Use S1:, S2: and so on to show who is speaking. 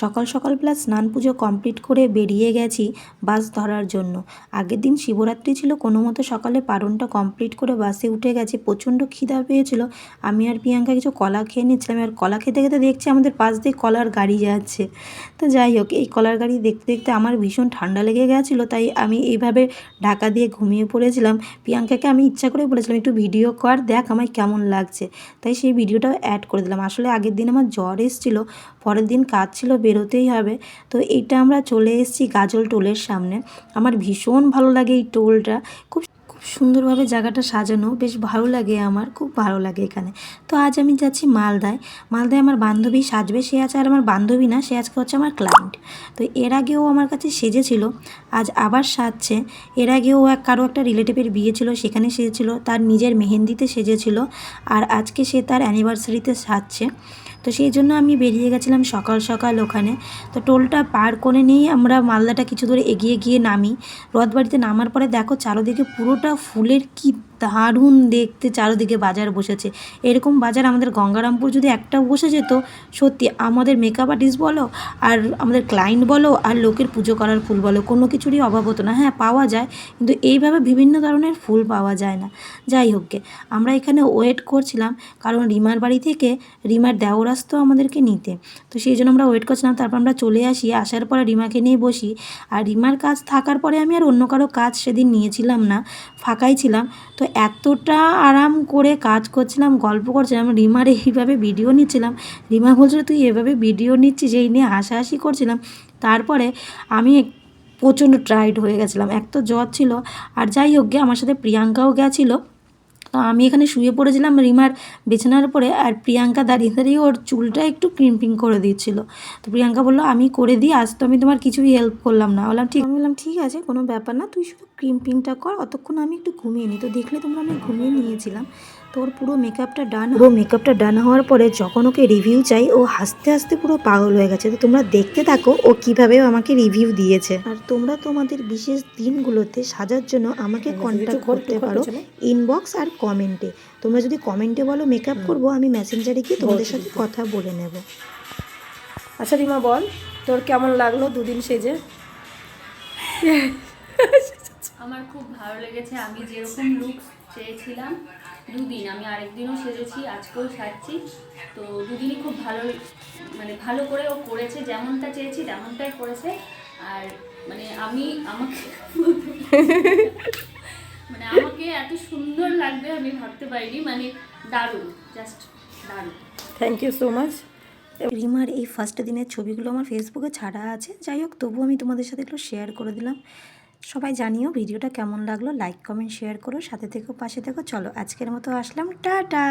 S1: সকাল সকাল প্লাস স্নান পুজো কমপ্লিট করে বেরিয়ে গেছি বাস ধরার জন্য। আগের দিন শিবরাত্রি ছিল, কোনো মতো সকালে পারণটা কমপ্লিট করে বাসে উঠে গেছি। প্রচণ্ড খিদা পেয়েছিল। আমি আর প্রিয়াঙ্কা কিছু কলা খেয়ে নিচ্ছিলাম। আর কলা খেতে খেতে দেখছি আমাদের পাশ দিয়ে কলার গাড়ি যাচ্ছে। তো যাই হোক, এই কলার গাড়ি দেখতে দেখতে আমার ভীষণ ঠান্ডা লেগে গেছিল, তাই আমি এইভাবে ঢাকা দিয়ে ঘুমিয়ে পড়েছিলাম। প্রিয়াঙ্কাকে আমি ইচ্ছা করে বলেছিলাম, একটু ভিডিও কর, দেখ আমায় কেমন লাগছে। তাই সেই ভিডিওটাও অ্যাড করে দিলাম। আসলে আগের দিন আমার জ্বর এসেছিল, পরের দিন কাজ ছিল বেরোতেই হবে। তো এটা আমরা চলে এসেছি গাজল টোলের সামনে। আমার ভীষণ ভালো লাগে এই টোলটা। খুব সুন্দরভাবে জায়গাটা সাজানো, বেশ ভালো লাগে আমার, খুব ভালো লাগে এখানে। তো আজ আমি যাচ্ছি মালদায়। মালদায় আমার বান্ধবী সাজবে, সে আছে আর আমার বান্ধবী না, সে আজকে হচ্ছে আমার ক্লায়েন্ট তো এর আগেও আমার কাছে সেজেছিল, আজ আবার সাজছে। এর আগেও এক, কারও একটা রিলেটিভের বিয়ে ছিল, সেখানে সেজেছিল, তার নিজের মেহেন্দিতে সেজেছিল, আর আজকে সে তার অ্যানিভার্সারিতে সাজছে। তো সেই জন্য আমি বেরিয়ে গেছিলাম সকাল সকাল ওখানে। তো টোলটা পার করে নিয়েই আমরা মালদাটা কিছু দূরে এগিয়ে গিয়ে নামি। রথবাড়িতে নামার পরে দেখো চারোদিকে পুরোটা ফুলের কি দারুণ দেখতে চারোদিকে বাজার বসেছে। এরকম বাজার আমাদের গঙ্গারামপুর যদি একটা বসে যেত সত্যি আমাদের মেকআপ আর্টিস্ট বলো আর আমাদের ক্লায়েন্ট বলো আর লোকের পুজো করার ফুল বলো কোনো কিছুরই অভাব হতো না। হ্যাঁ পাওয়া যায় কিন্তু এইভাবে বিভিন্ন ধরনের ফুল পাওয়া যায় না। যাই হোক গে, আমরা এখানে ওয়েট করছিলাম কারণ রিমার বাড়ি থেকে রিমার দেওর আমাদেরকে নিতে। তো সেই জন্য আমরা ওয়েট করছিলাম তারপর আমরা চলে আসি আসার পরে রিমাকে নিয়ে বসি। আর রিমার কাজ থাকার পরে আমি আর অন্য কারও কাজ সেদিন নিয়েছিলাম না ফাঁকাই ছিলাম। তো এতটা আরাম করে কাজ করছিলাম, গল্প করছিলাম, রিমার এইভাবে ভিডিও নিচ্ছিলাম। রিমা বলছিল, তুই এভাবে ভিডিও নিচ্ছিস, এই নিয়ে হাসাহাসি করছিলাম। তারপরে আমি প্রচণ্ড টাইট হয়ে গেছিলাম। এক তো জ্বর ছিল, আর যাই হোক গে আমার সাথে প্রিয়াঙ্কাও গেছিল। তো আমি এখানে শুয়ে পড়েছিলাম রিমার বিছানার উপরে, আর প্রিয়াঙ্কা দাঁড়িয়ে দাঁড়িয়ে ওর চুলটা একটু ক্রিম্পিং করে দিচ্ছিল। তো প্রিয়াঙ্কা বলল, আমি করে দিই, আজ তো আমি তোমার কিছুই হেল্প করলাম না। বললাম, ঠিক, আমি বললাম, ঠিক আছে, কোনো ব্যাপার না, তুই শুধু ক্রিম্পিংটা কর অতক্ষণ আমি একটু ঘুমিয়ে নিই। তো দেখলে তোমরা আমি ঘুমিয়ে নিয়েছিলাম। তো ওর পুরো মেকআপটা ডান পুরো মেকআপটা ডান হওয়ার পরে যখন ওকে রিভিউ চাই ও হাসতে হাসতে পুরো পাগল হয়ে গেছে। তো তোমরা দেখতে থাকো ও কীভাবে আমাকে রিভিউ দিয়েছে। আর তোমরা তোমাদের বিশেষ দিনগুলোতে সাজার জন্য আমাকে কন্ট্যাক্ট করতে পারো। ইনবক্স আর কমেন্টে তোমরা যদি কমেন্টে বলো মেকআপ করব আমি মেসেঞ্জারে গিয়ে তোমাদের সাথে কথা বলে নেব।
S2: আচ্ছা রিমা বল তোর কেমন লাগল দুদিন সেজে?
S3: আমার খুব ভালো লেগেছে। আমি যেরকম লুক চেয়েছিলাম, দুদিন। আমি আরেকদিনও সেজেছি, আজকেও সাজছি। তো দুদিনই খুব ভালো মানে ভালো করে ও করেছে। যেমনটা চেয়েছি, তেমনটাই করেছে। আর মানে আমি, আমাকে মানে আমাকে এত সুন্দর লাগবে আমি ভাবতে পারিনি। মানে দারুণ জাস্ট দারুণ।
S2: থ্যাংক ইউ সো মাচ
S1: রিমার এই ফার্স্ট দিনের ছবিগুলো আমার ফেসবুকে ছাড়া আছে। যাই হোক, তবুও আমি তোমাদের সাথে একটু শেয়ার করে দিলাম। সবাই জানিও ভিডিওটা কেমন লাগল লাইক কমেন্ট শেয়ার করো, সাথে থেকেও পাশে থেকো চলো। আজকের মতো আসলাম, টাটা!